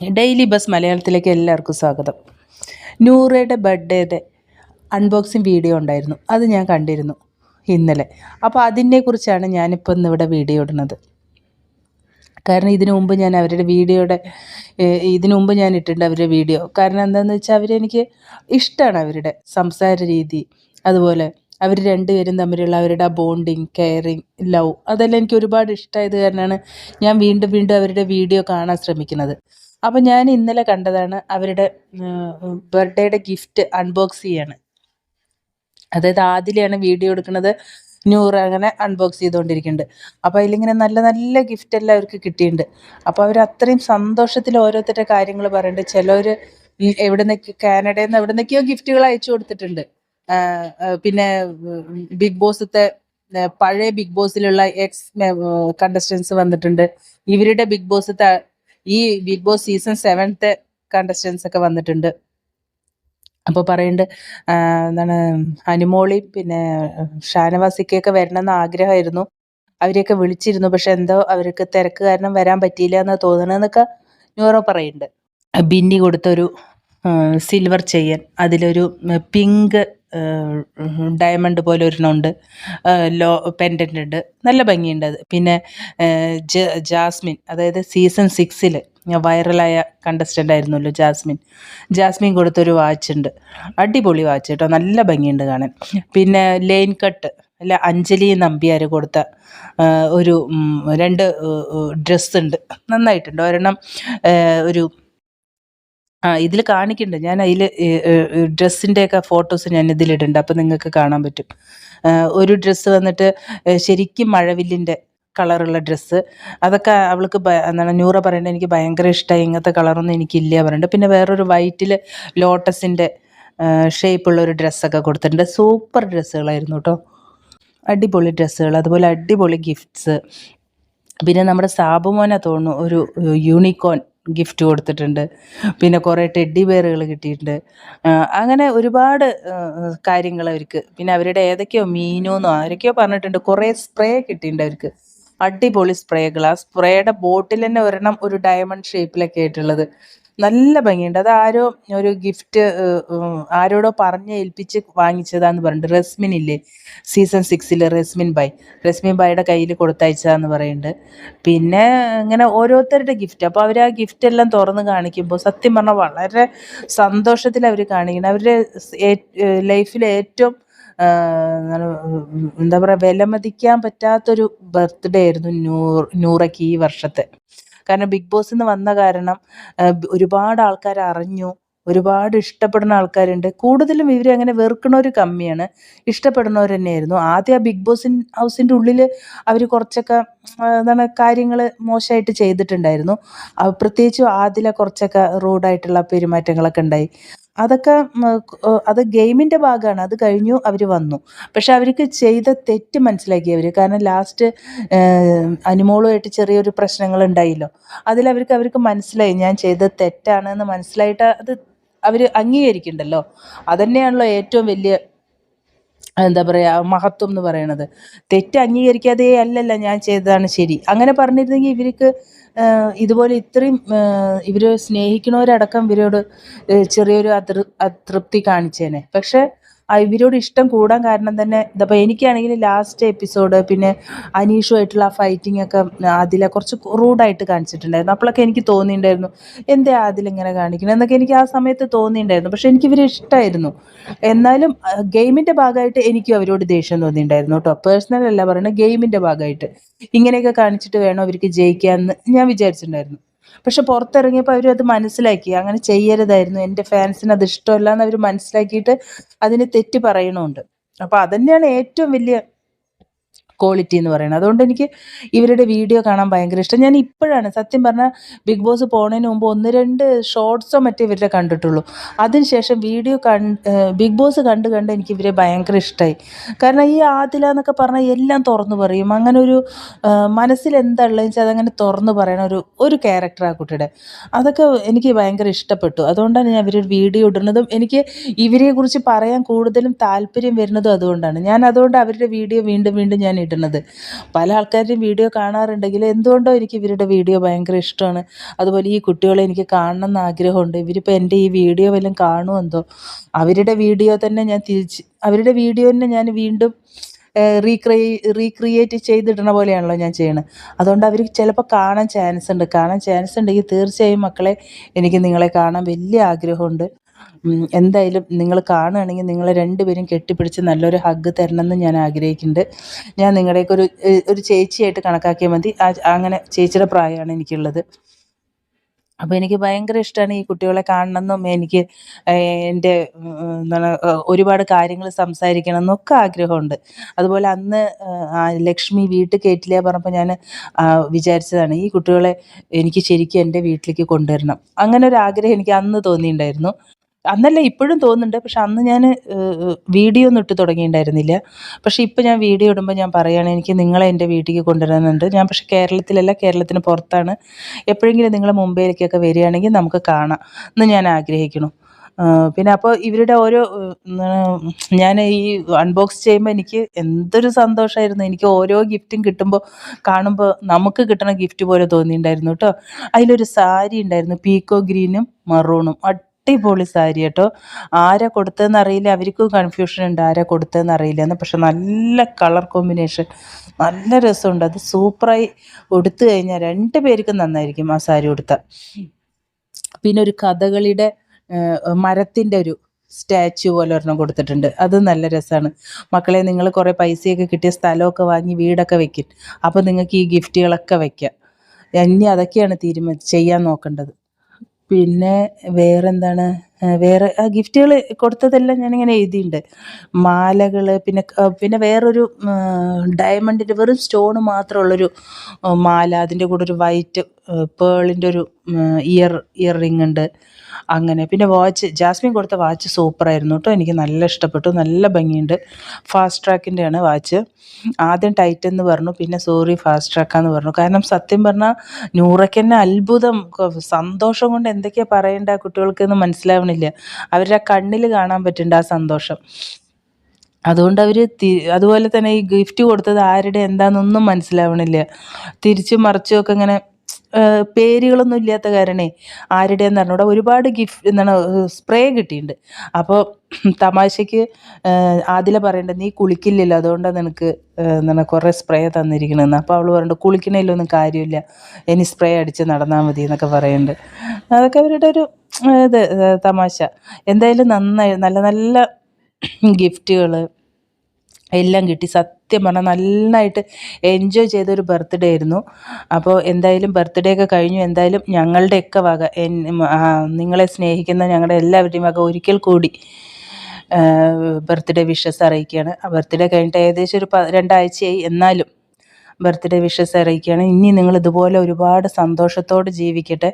Daily bus മലയാളത്തിലേക്ക് എല്ലാവർക്കും സ്വാഗതം. നൂറയുടെ ബർത്ത്ഡേയുടെ അൺബോക്സിങ് വീഡിയോ ഉണ്ടായിരുന്നു. അത് ഞാൻ കണ്ടിരുന്നു ഇന്നലെ. അപ്പോൾ അതിനെക്കുറിച്ചാണ് ഞാനിപ്പോൾ ഇന്ന് ഇവിടെ വീഡിയോ ഇടുന്നത്. കാരണം ഇതിനു മുമ്പ് ഞാൻ അവരുടെ വീഡിയോയുടെ ഇതിനു മുമ്പ് ഞാൻ ഇട്ടിട്ടുണ്ട് അവരുടെ വീഡിയോ. കാരണം എന്താണെന്ന് വെച്ചാൽ അവരെനിക്ക് ഇഷ്ടമാണ് അവരുടെ സംസാര രീതി. അതുപോലെ അവർ രണ്ടുപേരും തമ്മിലുള്ള അവരുടെ ബോണ്ടിങ് കെയറിങ് ലവ് അതെല്ലാം എനിക്ക് ഒരുപാട് ഇഷ്ടമായത് കാരണമാണ് ഞാൻ വീണ്ടും വീണ്ടും അവരുടെ വീഡിയോ കാണാൻ ശ്രമിക്കുന്നത്. അപ്പോൾ ഞാൻ ഇന്നലെ കണ്ടതാണ് അവരുടെ ബർത്ത്ഡേയുടെ ഗിഫ്റ്റ് അൺബോക്സ് ചെയ്യാണ്. അതായത് ആദ്യമാണ് വീഡിയോ എടുക്കുന്നത് ന്യൂറ് അങ്ങനെ അൺബോക്സ് ചെയ്തുകൊണ്ടിരിക്കുന്നുണ്ട്. അപ്പോൾ അതിലിങ്ങനെ നല്ല നല്ല ഗിഫ്റ്റ് എല്ലാം അവർക്ക് കിട്ടിയിട്ടുണ്ട്. അപ്പോൾ അവർ അത്രയും സന്തോഷത്തിൽ ഓരോരുത്തരുടെ കാര്യങ്ങൾ പറയുന്നുണ്ട്. ചിലർ എവിടെ നിന്നൊക്കെ കാനഡയിൽ നിന്ന് എവിടെ നിന്നൊക്കെയോ ഗിഫ്റ്റുകൾ അയച്ചു കൊടുത്തിട്ടുണ്ട്. പിന്നെ ബിഗ് ബോസത്തെ പഴയ ബിഗ് ബോസിലുള്ള എക്സ് കണ്ടസ്റ്റൻസ് വന്നിട്ടുണ്ട്. ഇവരുടെ ബിഗ് ബോസത്തെ ഈ ബിഗ് ബോസ് സീസൺ സെവൻത്തെ കണ്ടസ്റ്റൻസ് ഒക്കെ വന്നിട്ടുണ്ട്. അപ്പോൾ പറയുന്നുണ്ട് എന്താണ് അനുമോളി പിന്നെ ഷാനവാസിക്കൊക്കെ വരണമെന്ന് ആഗ്രഹമായിരുന്നു. അവരെയൊക്കെ വിളിച്ചിരുന്നു പക്ഷെ എന്തോ അവർക്ക് തിരക്ക് കാരണം വരാൻ പറ്റിയില്ല എന്ന് തോന്നണമെന്നൊക്കെ ന്യൂറോ പറയുന്നുണ്ട് ബിന്നി കൊടുത്തൊരു സിൽവർ ചെയ്യൻ അതിലൊരു പിങ്ക് ഡയമണ്ട് പോലെ ഒരെണ്ണമുണ്ട്. ലോ പെൻഡന്റ് ഉണ്ട്. നല്ല ഭംഗിയുണ്ട് അത്. പിന്നെ ജാസ്മിൻ അതായത് സീസൺ സിക്സിൽ വൈറലായ കണ്ടസ്റ്റന്റ് ആയിരുന്നല്ലോ ജാസ്മിൻ. ജാസ്മിൻ കൊടുത്തൊരു വാച്ച് ഉണ്ട് അടിപൊളി വാച്ച് കേട്ടോ. നല്ല ഭംഗിയുണ്ട് കാണാൻ. പിന്നെ ലൈൻ കട്ട് അല്ല അഞ്ജലി നമ്പ്യാർ കൊടുത്ത ഒരു രണ്ട് ഡ്രസ്സ് ഉണ്ട്. നന്നായിട്ടുണ്ട്. ഒരെണ്ണം ഒരു ആ ഇതിൽ കാണിക്കുന്നുണ്ട് ഞാൻ അതിൽ ഡ്രസ്സിന്റെയൊക്കെ ഫോട്ടോസ് ഞാൻ ഇതിലിടുന്നുണ്ട് അപ്പോൾ നിങ്ങൾക്ക് കാണാൻ പറ്റും. ഒരു ഡ്രസ്സ് വന്നിട്ട് ശരിക്കും മഴവില്ലിന്റെ കളറുള്ള ഡ്രസ്സ്. അതൊക്കെ അവൾക്ക് എന്താണ് നൂറ പറയേണ്ടത് എനിക്ക് ഭയങ്കര ഇഷ്ടമായി ഇങ്ങനത്തെ കളറൊന്നും എനിക്കില്ല പറയുന്നുണ്ട് പിന്നെ വേറൊരു വൈറ്റിൽ ലോട്ടസിന്റെ ഷേപ്പുള്ള ഒരു ഡ്രസ്സൊക്കെ കൊടുത്തിട്ടുണ്ട്. സൂപ്പർ ഡ്രസ്സുകളായിരുന്നു കേട്ടോ അടിപൊളി ഡ്രസ്സുകൾ. അതുപോലെ അടിപൊളി ഗിഫ്റ്റ്സ്. പിന്നെ നമ്മുടെ സാബുമോനെ തോന്നുന്നു ഒരു യൂണിക്കോൺ. ഗിഫ്റ്റ് കൊടുത്തിട്ടുണ്ട്. പിന്നെ കുറേ ടെഡി ബെയറുകൾ കിട്ടിയിട്ടുണ്ട്. അങ്ങനെ ഒരുപാട് കാര്യങ്ങൾ അവർക്ക്. പിന്നെ അവരുടെ ഏതൊക്കെയോ മീനോന്നോ ആരൊക്കെയോ പറഞ്ഞിട്ടുണ്ട്. കുറേ സ്പ്രേ കിട്ടിയിട്ടുണ്ട് അവർക്ക്. അടിപൊളി സ്പ്രേകൾ ആ സ്പ്രേയുടെ ബോട്ടിൽ തന്നെ ഒരെണ്ണം ഒരു ഡയമണ്ട് ഷേപ്പിലൊക്കെ ആയിട്ടുള്ളത്. നല്ല ഭംഗിയുണ്ട്. അത് ആരോ ഒരു ഗിഫ്റ്റ് ആരോടോ പറഞ്ഞ് ഏൽപ്പിച്ച് വാങ്ങിച്ചതാന്ന് പറഞ്ഞിട്ട് റസ്മിൻ ഇല്ലേ? സീസൺ സിക്സിൽ റസ്മിൻ ബൈ. റസ്മിൻ ബൈയുടെ കയ്യിൽ കൊടുത്തയച്ചതാന്ന് പറയുന്നുണ്ട്. പിന്നെ ഇങ്ങനെ ഓരോരുത്തരുടെ ഗിഫ്റ്റ് അപ്പോൾ അവർ ആ ഗിഫ്റ്റ് എല്ലാം തുറന്ന് കാണിക്കുമ്പോൾ സത്യം പറഞ്ഞാൽ വളരെ സന്തോഷത്തിൽ അവർ കാണിക്കണം അവരുടെ ലൈഫിലെ ഏറ്റവും എന്താ പറയുക വിലമതിക്കാൻ പറ്റാത്തൊരു ബർത്ത്ഡേ ആയിരുന്നു നൂർ നൂറയ്ക്ക് ഈ വർഷത്തെ. കാരണം ബിഗ് ബോസ് എന്ന് വന്ന കാരണം ഒരുപാട് ആൾക്കാർ അറിഞ്ഞു ഒരുപാട് ഇഷ്ടപ്പെടുന്ന ആൾക്കാരുണ്ട്. കൂടുതലും ഇവർ അങ്ങനെ വെറുക്കണവർ കമ്മിയാണ്. ഇഷ്ടപ്പെടുന്നവർ തന്നെയായിരുന്നു. ആദ്യം ആ ബിഗ് ബോസിൻ ഹൗസിന്റെ ഉള്ളിൽ അവർ കുറച്ചൊക്കെ എന്താണ് കാര്യങ്ങൾ മോശമായിട്ട് ചെയ്തിട്ടുണ്ടായിരുന്നു. പ്രത്യേകിച്ചും ആദ്യം കുറച്ചൊക്കെ റൂഡായിട്ടുള്ള പെരുമാറ്റങ്ങളൊക്കെ ഉണ്ടായി. അതൊക്കെ അത് ഗെയിമിന്റെ ഭാഗമാണ്. അത് കഴിഞ്ഞു അവർ വന്നു. പക്ഷെ അവർക്ക് ചെയ്ത തെറ്റ് മനസ്സിലാക്കി അവർ കാരണം ലാസ്റ്റ് അനുമോളുമായിട്ട് ചെറിയൊരു പ്രശ്നങ്ങൾ ഉണ്ടായില്ലോ അതിലവർക്ക് അവർക്ക് മനസ്സിലായി. ഞാൻ ചെയ്ത തെറ്റാണെന്ന് മനസ്സിലായിട്ട് അത് അവർ അംഗീകരിക്കണ്ടല്ലോ. അതന്നെയാണല്ലോ ഏറ്റവും വലിയ എന്താ പറയുക മഹത്വം എന്ന് പറയണത്. തെറ്റ് അംഗീകരിക്കാതെ അല്ലല്ല ഞാൻ ചെയ്തതാണ് ശരി. അങ്ങനെ പറഞ്ഞിരുന്നെങ്കിൽ ഇവർക്ക് ഇതുപോലെ ഇത്രയും ഇവർ സ്നേഹിക്കുന്നവരടക്കം ഇവരോട് ചെറിയൊരു അതൃ അതൃപ്തി കാണിച്ചേനെ. പക്ഷേ ഇവരോട് ഇഷ്ടം കൂടാൻ കാരണം തന്നെ ഇതപ്പോൾ എനിക്കാണെങ്കിൽ ലാസ്റ്റ് എപ്പിസോഡ് പിന്നെ അനീഷുമായിട്ടുള്ള ആ ഫൈറ്റിംഗ് ഒക്കെ അതിലെ കുറച്ച് റൂഡായിട്ട് കാണിച്ചിട്ടുണ്ടായിരുന്നു. അപ്പോഴൊക്കെ എനിക്ക് തോന്നിയിട്ടുണ്ടായിരുന്നു എന്തേ അതിലിങ്ങനെ കാണിക്കണം? എന്നൊക്കെ എനിക്ക് ആ സമയത്ത് തോന്നിയിട്ടുണ്ടായിരുന്നു. പക്ഷേ എനിക്ക് ഇവരെ ഇഷ്ടമായിരുന്നു എന്നാലും ഗെയിമിന്റെ ഭാഗമായിട്ട് എനിക്കും അവരോട് ദേഷ്യം തോന്നിയിട്ടുണ്ടായിരുന്നു കേട്ടോ. പേഴ്സണൽ അല്ല പറയുന്നത് ഗെയിമിന്റെ ഭാഗമായിട്ട്. ഇങ്ങനെയൊക്കെ കാണിച്ചിട്ട് വേണം അവർക്ക് ജയിക്കാമെന്ന് ഞാൻ വിചാരിച്ചിട്ടുണ്ടായിരുന്നു. പക്ഷെ പുറത്തിറങ്ങിയപ്പോൾ അവർ അത് മനസ്സിലാക്കി. അങ്ങനെ ചെയ്യരുതായിരുന്നു. എന്റെ ഫാൻസിന് അത് ഇഷ്ടമല്ല എന്ന് അവർ മനസ്സിലാക്കിയിട്ട് അതിന് തെറ്റ് പറയണമുണ്ട് അപ്പോൾ അതന്നെയാണ് ഏറ്റവും വലിയ ക്വാളിറ്റി എന്ന് പറയുന്നത്. അതുകൊണ്ട് എനിക്ക് ഇവരുടെ വീഡിയോ കാണാൻ ഭയങ്കര ഇഷ്ടം. ഞാൻ ഇപ്പോഴാണ് സത്യം പറഞ്ഞാൽ ബിഗ് ബോസ് പോകുന്നതിന് മുമ്പ് ഒന്ന് രണ്ട് ഷോർട്സോ മറ്റേ ഇവരുടെ കണ്ടിട്ടുള്ളൂ. അതിനുശേഷം വീഡിയോ കണ്ട് ബിഗ് ബോസ് കണ്ട് കണ്ട് എനിക്ക് ഇവരെ ഭയങ്കര ഇഷ്ടമായി കാരണം ഈ ആദില എന്നൊക്കെ പറഞ്ഞാൽ എല്ലാം തുറന്നു പറയും. അങ്ങനെ ഒരു മനസ്സിൽ എന്താ ഉള്ളതെന്ന് വെച്ചാൽ അതങ്ങനെ തുറന്നു പറയണ ഒരു ഒരു ക്യാരക്ടർ ആ കുട്ടിയുടെ. അതൊക്കെ എനിക്ക് ഭയങ്കര ഇഷ്ടപ്പെട്ടു. അതുകൊണ്ടാണ് ഞാൻ ഇവരൊരു വീഡിയോ ഇടുന്നതും എനിക്ക് ഇവരെക്കുറിച്ച് പറയാൻ കൂടുതലും താല്പര്യം വരുന്നതും അതുകൊണ്ടാണ്. ഞാൻ അതുകൊണ്ട് അവരുടെ വീഡിയോ വീണ്ടും വീണ്ടും ഞാൻ ഇടുന്നത് പല ആൾക്കാരുടെയും വീഡിയോ കാണാറുണ്ടെങ്കിൽ എന്തുകൊണ്ടോ എനിക്ക് ഇവരുടെ വീഡിയോ ഭയങ്കര ഇഷ്ടമാണ്. അതുപോലെ ഈ കുട്ടികളെ എനിക്ക് കാണണം എന്ന് ആഗ്രഹമുണ്ട്. ഇവരിപ്പോൾ എന്റെ ഈ വീഡിയോ വല്ലതും കാണുമെന്തോ അവരുടെ വീഡിയോ തന്നെ ഞാൻ തിരിച്ച് അവരുടെ വീഡിയോ തന്നെ ഞാൻ വീണ്ടും റീക്രിയേ റീക്രിയേറ്റ് ചെയ്തിടണ പോലെയാണല്ലോ ഞാൻ ചെയ്യണത് അതുകൊണ്ട് അവർ ചിലപ്പോൾ കാണാൻ ചാൻസ് ഉണ്ട്. കാണാൻ ചാൻസ് ഉണ്ടെങ്കിൽ തീർച്ചയായും മക്കളെ എനിക്ക് നിങ്ങളെ കാണാൻ വലിയ ആഗ്രഹമുണ്ട്. എന്തായാലും നിങ്ങൾ കാണുകയാണെങ്കിൽ നിങ്ങൾ രണ്ടുപേരും കെട്ടിപ്പിടിച്ച് നല്ലൊരു ഹഗ് തരണമെന്ന് ഞാൻ ആഗ്രഹിക്കുന്നുണ്ട്. ഞാൻ നിങ്ങളുടെയൊക്കെ ഒരു ഒരു ചേച്ചിയായിട്ട് കണക്കാക്കിയാൽ മതി. അങ്ങനെ ചേച്ചിയുടെ പ്രായമാണ് എനിക്കുള്ളത്. അപ്പോൾ എനിക്ക് ഭയങ്കര ഇഷ്ടമാണ് ഈ കുട്ടികളെ കാണണമെന്നും എനിക്ക് എന്റെ എന്താണ് ഒരുപാട് കാര്യങ്ങൾ സംസാരിക്കണം എന്നൊക്കെ ആഗ്രഹമുണ്ട്. അതുപോലെ അന്ന് ലക്ഷ്മി വീട്ടിൽ കയറ്റില്ല പറഞ്ഞപ്പോൾ ഞാൻ വിചാരിച്ചതാണ് ഈ കുട്ടികളെ എനിക്ക് ശരിക്കും എന്റെ വീട്ടിലേക്ക് കൊണ്ടുവരണം. അങ്ങനെ ഒരു ആഗ്രഹം എനിക്ക് അന്ന് തോന്നിയിട്ടുണ്ടായിരുന്നു. അന്നല്ല ഇപ്പോഴും തോന്നുന്നുണ്ട്. പക്ഷെ അന്ന് ഞാൻ വീഡിയോ ഒന്നും ഇട്ട് തുടങ്ങിയിട്ടുണ്ടായിരുന്നില്ല. പക്ഷെ ഇപ്പോൾ ഞാൻ വീഡിയോ ഇടുമ്പോൾ ഞാൻ പറയുകയാണ് എനിക്ക് നിങ്ങളെ എന്റെ വീട്ടിലേക്ക് കൊണ്ടുവരാനുണ്ട് ഞാൻ പക്ഷെ കേരളത്തിലല്ല കേരളത്തിന് പുറത്താണ്. എപ്പോഴെങ്കിലും നിങ്ങൾ മുംബൈയിലേക്കൊക്കെ വരികയാണെങ്കിൽ നമുക്ക് കാണാം. എന്ന് ഞാൻ ആഗ്രഹിക്കുന്നു. പിന്നെ അപ്പോൾ ഇവരുടെ ഓരോ ഞാൻ ഈ അൺബോക്സ് ചെയ്യുമ്പോൾ എനിക്ക് എന്തൊരു സന്തോഷമായിരുന്നു. എനിക്ക് ഓരോ ഗിഫ്റ്റും കിട്ടുമ്പോൾ കാണുമ്പോൾ നമുക്ക് കിട്ടണ ഗിഫ്റ്റ് പോലെ തോന്നിയിട്ടുണ്ടായിരുന്നു കേട്ടോ. അതിലൊരു സാരി ഉണ്ടായിരുന്നു പീക്കോ ഗ്രീനും മറൂണും. അടിപൊളി സാരി കേട്ടോ. ആരാ കൊടുത്തതെന്ന് അറിയില്ല. അവർക്കും കൺഫ്യൂഷൻ ഉണ്ട് ആരാ കൊടുത്തതെന്ന് അറിയില്ല എന്ന് പക്ഷെ നല്ല കളർ കോമ്പിനേഷൻ നല്ല രസമുണ്ട്. അത് സൂപ്പറായി ഉടുത്തു കഴിഞ്ഞാൽ രണ്ട് പേർക്കും നന്നായിരിക്കും ആ സാരി ഉടുത്ത. പിന്നെ ഒരു കഥകളിയുടെ മരത്തിന്റെ ഒരു സ്റ്റാച്ചു പോലെ ഒരെണ്ണം കൊടുത്തിട്ടുണ്ട്. അത് നല്ല രസമാണ്. മക്കളെ നിങ്ങൾ കുറേ പൈസയൊക്കെ കിട്ടിയ സ്ഥലമൊക്കെ വാങ്ങി വീടൊക്കെ വെക്കും. അപ്പോൾ നിങ്ങൾക്ക് ഈ ഗിഫ്റ്റുകളൊക്കെ വയ്ക്കാം ഇനി അതൊക്കെയാണ് തീരുമാനം ചെയ്യാൻ നോക്കേണ്ടത്. പിന്നെ വേറെന്താണ്? വേറെ ആ ഗിഫ്റ്റുകൾ കൊടുത്തതെല്ലാം ഞാനിങ്ങനെ എഴുതിയിട്ടുണ്ട് മാലകൾ പിന്നെ പിന്നെ വേറൊരു ഡയമണ്ടിന്റെ വെറും സ്റ്റോണ് മാത്രമുള്ളൊരു മാല അതിന്റെ കൂടെ ഒരു വൈറ്റ് പേളിന്റെ ഒരു ഇയർ ഇയർ റിംഗ് ഉണ്ട്. അങ്ങനെ. പിന്നെ വാച്ച് ജാസ്മിൻ കൊടുത്ത വാച്ച് സൂപ്പറായിരുന്നു കേട്ടോ. എനിക്ക് നല്ല ഇഷ്ടപ്പെട്ടു. നല്ല ഭംഗിയുണ്ട്. ഫാസ്റ്റ് ട്രാക്കിന്റെയാണ് വാച്ച്. ആദ്യം ടൈറ്റ് എന്ന് പറഞ്ഞു. പിന്നെ സോറി ഫാസ്റ്റ് ട്രാക്കാന്ന് പറഞ്ഞു. കാരണം സത്യം പറഞ്ഞാൽ നൂറയ്ക്ക് തന്നെ അത്ഭുതം. സന്തോഷം കൊണ്ട് എന്തൊക്കെയാണ് പറയേണ്ട കുട്ടികൾക്ക് മനസ്സിലാവണില്ല. അവരുടെ കണ്ണിൽ കാണാൻ പറ്റുന്നുണ്ട് ആ സന്തോഷം. അതുകൊണ്ട് അവർ അതുപോലെ തന്നെ ഈ ഗിഫ്റ്റ് കൊടുത്തത് ആരുടെ എന്താണെന്നൊന്നും മനസ്സിലാവണില്ല. തിരിച്ചും മറിച്ചും ഒക്കെ ഇങ്ങനെ പേരുകളൊന്നും ഇല്ലാത്ത കാരണേ ആരുടെയെന്ന് അറിഞ്ഞൂടാ. ഒരുപാട് ഗിഫ്റ്റ് എന്താണ് സ്പ്രേ കിട്ടിയിട്ടുണ്ട് അപ്പോൾ തമാശയ്ക്ക് ആദില പറയണ്ട നീ കുളിക്കില്ലല്ലോ അതുകൊണ്ടാണ് നിനക്ക് എന്താണ് കുറേ സ്പ്രേ തന്നിരിക്കണമെന്ന് അപ്പോൾ അവൾ പറഞ്ഞു കുളിക്കണേലൊന്നും കാര്യമില്ല. ഇനി സ്പ്രേ അടിച്ച് നടന്നാൽ മതി എന്നൊക്കെ പറയുന്നുണ്ട് അതൊക്കെ അവരുടെ ഒരു ഇത് തമാശ. എന്തായാലും നന്നായി നല്ല നല്ല ഗിഫ്റ്റുകൾ എല്ലാം കിട്ടി. സത്യം പറഞ്ഞാൽ നന്നായിട്ട് എൻജോയ് ചെയ്തൊരു ബർത്ത്ഡേ ആയിരുന്നു. അപ്പോൾ എന്തായാലും ബർത്ത്ഡേ ഒക്കെ കഴിഞ്ഞു. എന്തായാലും ഞങ്ങളുടെയൊക്കെ വക നിങ്ങളെ സ്നേഹിക്കുന്ന ഞങ്ങളുടെ എല്ലാവരുടെയും വക ഒരിക്കൽ കൂടി ബർത്ത്ഡേ വിഷസ് അറിയിക്കുകയാണ്. ആ ബർത്ത്ഡേ കഴിഞ്ഞിട്ട് ഏകദേശം ഒരു രണ്ടാഴ്ചയായി. എന്നാലും ബർത്ത്ഡേ വിഷസ് അറിയിക്കുകയാണ്. ഇനി നിങ്ങൾ ഇതുപോലെ ഒരുപാട് സന്തോഷത്തോട് ജീവിക്കട്ടെ.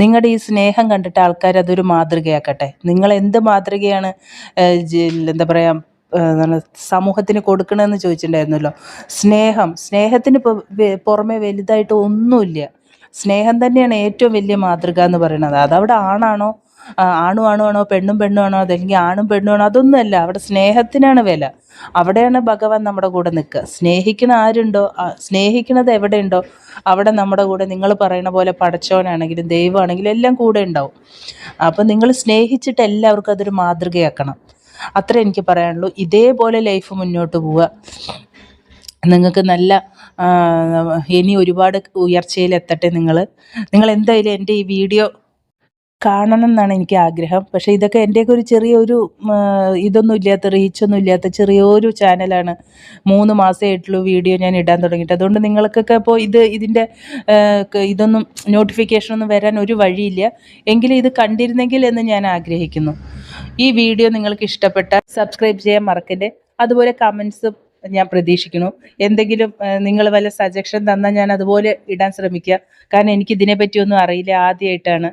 നിങ്ങളുടെ ഈ സ്നേഹം കണ്ടിട്ട് ആൾക്കാർ അതൊരു മാതൃകയാക്കട്ടെ. നിങ്ങൾ എന്ത് മാതൃകയാണ് എന്താ പറയുക സമൂഹത്തിന് കൊടുക്കണമെന്ന് ചോദിച്ചിട്ടുണ്ടായിരുന്നല്ലോ സ്നേഹം. സ്നേഹത്തിന് പുറമെ വലുതായിട്ട് ഒന്നുമില്ല. സ്നേഹം തന്നെയാണ് ഏറ്റവും വലിയ മാതൃക എന്ന് പറയുന്നത് അതവിടെ ആണാണോ? ആണു ആണും ആണും ആണോ പെണ്ണും പെണ്ണും ആണോ അതല്ലെങ്കിൽ ആണും പെണ്ണും ആണോ അതൊന്നുമല്ല. അവിടെ സ്നേഹത്തിനാണ് വില. അവിടെയാണ് ഭഗവാൻ നമ്മുടെ കൂടെ നിൽക്കുക. സ്നേഹിക്കണ ആരുണ്ടോ? സ്നേഹിക്കണത് എവിടെയുണ്ടോ? അവിടെ നമ്മുടെ കൂടെ നിങ്ങൾ പറയുന്ന പോലെ പടച്ചോനാണെങ്കിലും ദൈവമാണെങ്കിലും എല്ലാം കൂടെ ഉണ്ടാവും. അപ്പം നിങ്ങൾ സ്നേഹിച്ചിട്ട് എല്ലാവർക്കും അതൊരു മാതൃകയാക്കണം. അത്രേ എനിക്ക് പറയാനുള്ളൂ. ഇതേപോലെ ലൈഫ് മുന്നോട്ട് പോവുക. നിങ്ങൾക്ക് നല്ല ഇനി ഒരുപാട് ഉയർച്ചയിലെത്തട്ടെ നിങ്ങൾ നിങ്ങൾ എന്തായാലും എന്റെ ഈ വീഡിയോ കാണണം എന്നാണ് എനിക്ക് ആഗ്രഹം. പക്ഷേ ഇതൊക്കെ എന്റെയൊക്കെ ഒരു ചെറിയൊരു ഇതൊന്നും ഇല്ലാത്ത റീച്ചൊന്നും ഇല്ലാത്ത ചെറിയൊരു ചാനലാണ് മൂന്ന് മാസമേ ആയിട്ടുള്ളൂ വീഡിയോ ഞാൻ ഇടാൻ തുടങ്ങിയിട്ട്. അതുകൊണ്ട് നിങ്ങൾക്കൊക്കെ ഇപ്പോൾ ഇത് ഇതിന്റെ ഇതൊന്നും നോട്ടിഫിക്കേഷനൊന്നും വരാൻ ഒരു വഴിയില്ല. എങ്കിലും ഇത് കണ്ടിരുന്നെങ്കിൽ എന്ന് ഞാൻ ആഗ്രഹിക്കുന്നു. ഈ വീഡിയോ നിങ്ങൾക്ക് ഇഷ്ടപ്പെട്ട സബ്സ്ക്രൈബ് ചെയ്യാൻ മറക്കല്ലേ? അതുപോലെ കമൻസും ഞാൻ പ്രതീക്ഷിക്കുന്നു. എന്തെങ്കിലും നിങ്ങൾ വല്ല സജഷൻ തന്നാൽ ഞാൻ അതുപോലെ ഇടാൻ ശ്രമിക്കുക. കാരണം എനിക്ക് ഇതിനെപ്പറ്റിയൊന്നും അറിയില്ല ആദ്യമായിട്ടാണ്